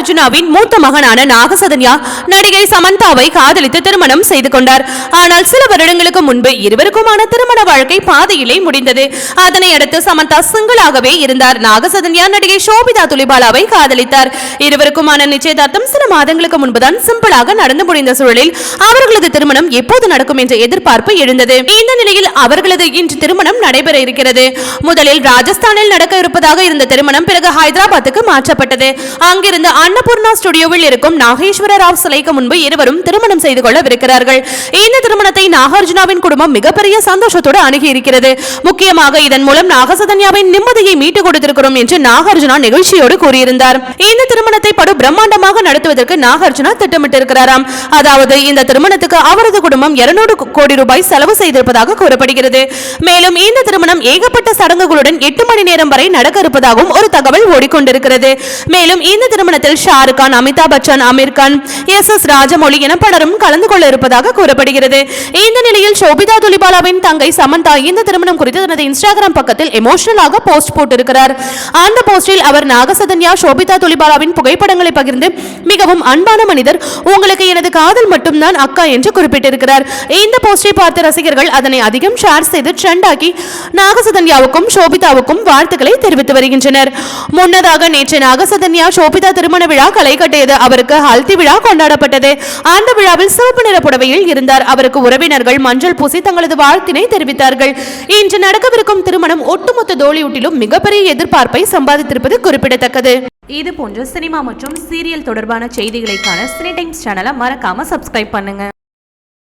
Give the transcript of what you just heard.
அர்ஜுனாவின் மூத்த மகனான நாகசதன்யா நடிகை சமந்தாவை காதலித்து திருமணம் செய்து கொண்டார். ஆனால் சில வருடங்களுக்கு முன்பு இருவருக்குமான திருமண வாழ்க்கை பாதையிலே முடிந்தது. அதனை அடுத்து சமந்தா சிங்கிளாகவே இருந்தார். நாகசதன்யா நடிகை சோபிதா துலிபாலாவை காதலித்தார். இருவருக்குமான நிச்சயதார்த்தம் சில மாதங்களுக்கு முன்புதான் சிம்பிளாக நடந்து முடிந்த சூழலில் அவர்களது திருமணம் எப்போது நடக்கும் என்ற எதிர்பார்ப்பு எழுந்தது. இந்த நிலையில் அவர்களது இன்று திருமணம் நடைபெற இருக்கிறது. முதலில் ராஜஸ்தானில் நடக்க இருப்பதாக இருந்த திருமணம் பிறகு ஹைதராபாத்துக்கு மாற்றப்பட்டது. அங்கிருந்து அன்னபூர்ணா ஸ்டுடியோவில் இருக்கும் நாகேஸ்வர ராவ் சிலைக்கு முன்பு இருவரும் திருமணம் செய்து கொள்ளவிருக்கிறார்கள். இந்த திருமணத்தை நாகார்ஜுனாவின் குடும்பம் மிகப்பெரிய சந்தோஷத்தோடு அணுகி இருக்கிறது முக்கியமாக இதன் மூலம் நாகசதன்யாவின் நிம்மதியை மீட்டுக் கொடுத்திருக்கிறோம் என்று நாகார்ஜுனா நிகழ்ச்சியோடு கூறியிருந்தார். இந்த திருமணத்தை படு பிரம்மாண்டமாக நடத்துவதற்கு நாகார்ஜுனா திட்டமிட்டிருக்கிறாராம். அதாவது இந்த திருமணத்துக்கு அவரது குடும்பம் 200 கோடி ரூபாய் செலவு செய்திருப்பதாக கூறப்படுகிறது. மேலும் இந்த திருமணம் ஏகப்பட்ட சடங்குகளுடன் எட்டு மணி நேரம் வரை நடக்க இருப்பதாகவும் ஒரு தகவல் ஓடிக்கொண்டிருக்கிறது. மேலும் இந்த திருமணத்தில் ஷாருக் கான் அமிதாப் பச்சன் அமீர் கான் எஸ் எஸ் ராஜமௌலி என பலரும் கலந்து கொள்ள இருப்பதாக கூறப்படுகிறது. இந்த நிலையில் ஷோபிதா துலிபாலாவின் தங்கை சமந்தா இந்த திருமணம் குறித்து தனது இன்ஸ்டாகிராம் பக்கத்தில் எமோஷனலாக போஸ்ட் போட்டிருக்கிறார். அந்த போஸ்டில் அவர் நாகசதன்யா ஷோபிதா துலிபாலாவின் புகைப்படங்களை பகிர்ந்து மிகவும் அன்பான மனிதர் உங்களுக்கு எனது காதல் மட்டும்தான் அக்கா என்று குறிப்பிட்டிருக்கிறார். இந்த போஸ்டை பார்த்த ரசிகர்கள் அதனை அதிகம் ஷேர் செய்து ட்ரெண்டாக்கி நாகசதன்யாவுக்கும் ஷோபிதாவுக்கும் வாழ்த்துக்களை தெரிவித்து வருகின்றனர். முன்னதாக நேற்று நாகசதன்யா ஷோபிதா திருமண விழா களை கட்டியது. அவருக்கு ஹல்தி விழா கொண்டாடப்பட்டது. அந்த விழாவில் சிவப்பு நிற புடவையில் இருந்தார். அவருக்கு உறவினர்கள் மஞ்சள் பூசி தங்களது வாழ்த்தினை தெரிவித்தார்கள். இன்று நடக்கவிருக்கும் திருமணம் ஒட்டுமொத்த தோழியூட்டிலும் மிகப்பெரிய எதிர்பார்ப்பை சம்பாதித்திருப்பது குறிப்பிடத்தக்கது. இது போன்ற சினிமா மற்றும் சீரியல் தொடர்பான செய்திகளைக்கான சினி டைம்ஸ் சேனலை மறக்காம சப்ஸ்கிரைப் பண்ணுங்க.